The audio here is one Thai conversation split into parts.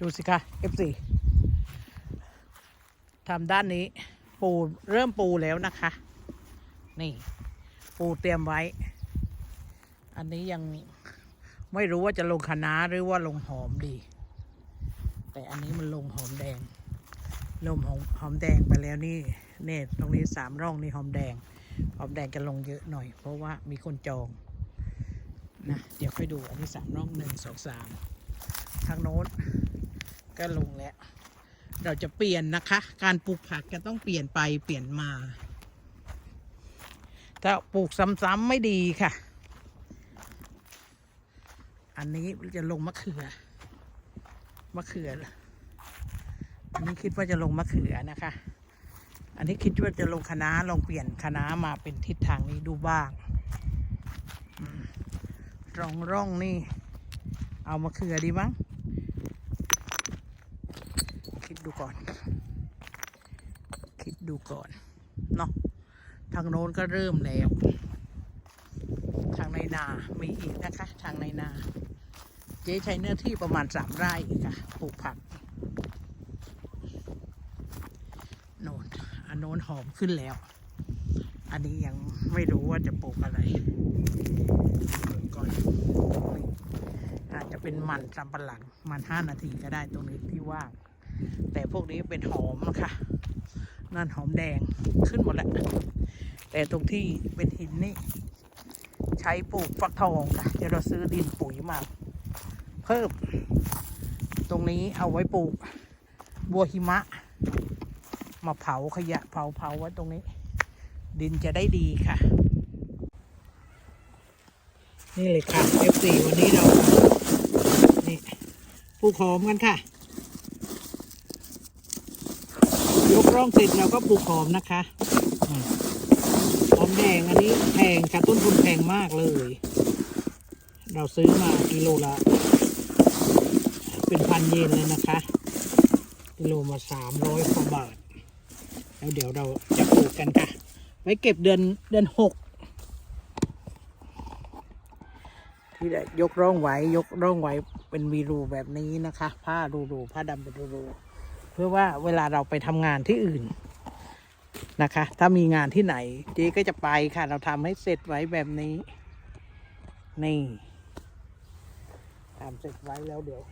ดูสิคะ F4 ทำด้านนี้ ปูเริ่มปูแล้วนะคะ นี่ ปูเตรียมไว้ อันนี้ยังไม่รู้ว่าจะลงคะน้าหรือว่าลงหอมดี แต่อันนี้มันลงหอมแดง ลงหอมหอมแดงไปแล้วนี่เนี่ยตรงนี้สามร่องนี่หอมแดง หอมแดงจะลงเยอะหน่อย เพราะว่ามีคนจองนะเดี๋ยวค่อยดูอันนี้สามร่องหนึ่งสองสามทางโน้น ก็ลงแล้ว เราจะเปลี่ยนนะคะ การปลูกผักจะต้องเปลี่ยนไปเปลี่ยนมา ถ้าปลูกซ้ำๆไม่ดีค่ะ อันนี้จะลงมะเขือ มะเขือ อันนี้คิดว่าจะลงมะเขือนะคะ อันนี้คิดว่าจะลงคะน้าลองเปลี่ยนคะน้ามาเป็นทิศทางนี้ดูบ้างร่องร่องนี่ เอามะเขือดีมั้ง ดูก่อน คิดดูก่อนเนาะทางโน้นก็เริ่มแล้ว ทางในนา มีอีกนะคะ ทางในนา เจ๊ใช้เนื้อที่ประมาณสามไร่ค่ะปลูกผักโน่นอันโน้นหอมขึ้นแล้ว อันนี้ยังไม่รู้ว่าจะปลูกอะไรก่อนอาจจะเป็นมันสำปะหลังมันห้านาทีก็ได้ตรงนี้ที่ว่าง แต่พวกนี้เป็นหอมนะคะนั่นหอมแดงขึ้นหมดแล้ว แต่ตรงที่เป็นหินนี่ ใช้ปลูกฟักทองค่ะ เดี๋ยวเราซื้อดินปุ๋ยมา เพิ่ม ตรงนี้เอาไว้ปลูก บัวหิมะ มาเผาขยะเผาเผาไว้ตรงนี้ ดินจะได้ดีค่ะ นี่เลยค่ะ F4 วันนี้เรา นี่ปลูกหอมกันค่ะ ยก ร่องเสร็จเราก็ปลูกหอมนะคะหอมแดงอันนี้แพงค่ะต้นทุนแพงมากเลย เราซื้อมากิโลละ เป็นพันเยนเลยนะคะ กิโลมาสามร้อยกว่าบาท แล้วเดี๋ยวเราจะปลูกกันค่ะ ไว้เก็บเดือนเดือนหกที่ยกร่องไว้ยกร่องไว้เป็นวีรูแบบนี้นะคะ ผ้ารูรูผ้าดำเป็นรูรู เพื่อว่าเวลาเราไปทำงานที่อื่นนะคะ ถ้ามีงานที่ไหน เจ๊ก็จะไปค่ะ เราทำให้เสร็จไว้แบบนี้ นี่ทำเสร็จไว้แล้วเดี๋ยว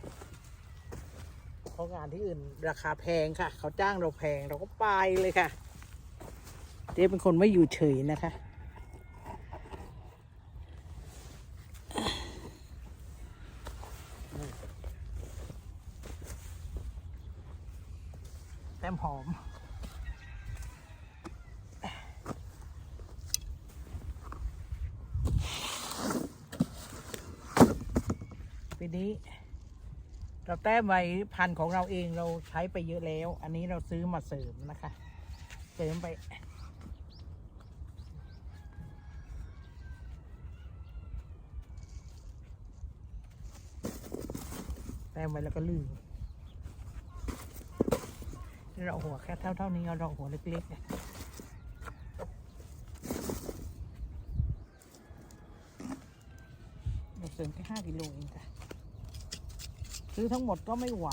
เพราะงานที่อื่น ราคาแพงค่ะ เขาจ้างเราแพงเราก็ไปเลยค่ะ เจ๊เป็นคนไม่อยู่เฉยนะคะ ต้มหอม ปีนี้ เราแต้มไวพันธุ์ของเราเองเราใช้ไปเยอะแล้ว อันนี้เราซื้อมาเสริมนะคะ เสริมไปแต้มไว้แล้วก็ลืม เราหัวแค่เท่าเท่านี้เราหัวเล็กๆเนี่ยเราเสริมแค่ห้ากิโลเองค่ะซื้อทั้งหมดก็ไม่ไหว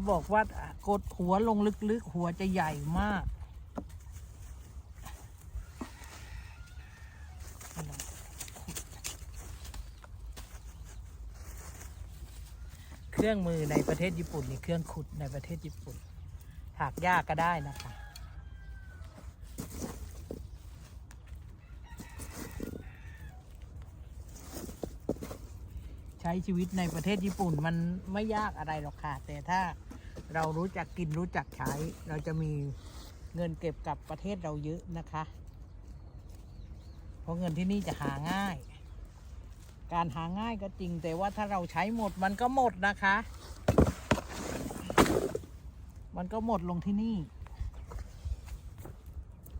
เขาบอกว่ากดหัวลงลึกๆ หัวจะใหญ่มาก เครื่องมือในประเทศญี่ปุ่นนี่เครื่องขุดในประเทศญี่ปุ่น หากยากก็ได้นะคะใช้ชีวิตในประเทศญี่ปุ่นมันไม่ยากอะไรหรอกค่ะ แต่ถ้า เรารู้จักกินรู้จักใช้ เราจะมีเงินเก็บกับประเทศเราเยอะนะคะ เพราะเงินที่นี่จะหาง่าย การหาง่ายก็จริงแต่ว่าถ้าเราใช้หมดมันก็หมดนะคะ มันก็หมดลงที่นี่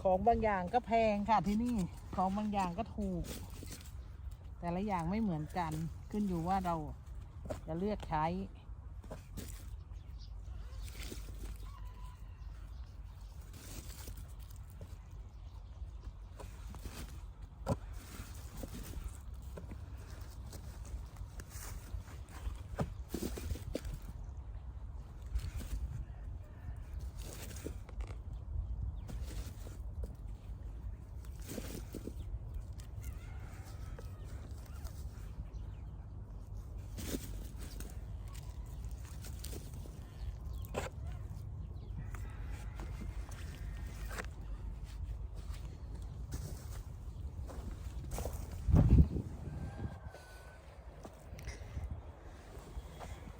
ของบางอย่างก็แพงค่ะที่นี่ ของบางอย่างก็ถูก แต่ละอย่างไม่เหมือนกันขึ้นอยู่ว่าเราจะเลือกใช้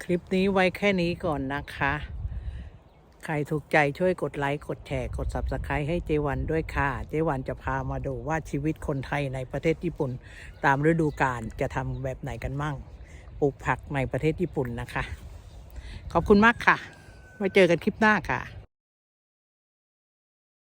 คลิปนี้ไว้แค่นี้ก่อนนะคะ ใครถูกใจช่วยกดไลค์ กดแชร์ กด Subscribe ให้เจวันด้วยค่ะ เจวันจะพามาดูว่าชีวิตคนไทยในประเทศญี่ปุ่น ตามฤดูกาลจะทำแบบไหนกันมั่ง ปลูกผักในประเทศญี่ปุ่นนะคะ ขอบคุณมากค่ะ ไว้เจอกันคลิปหน้าค่ะ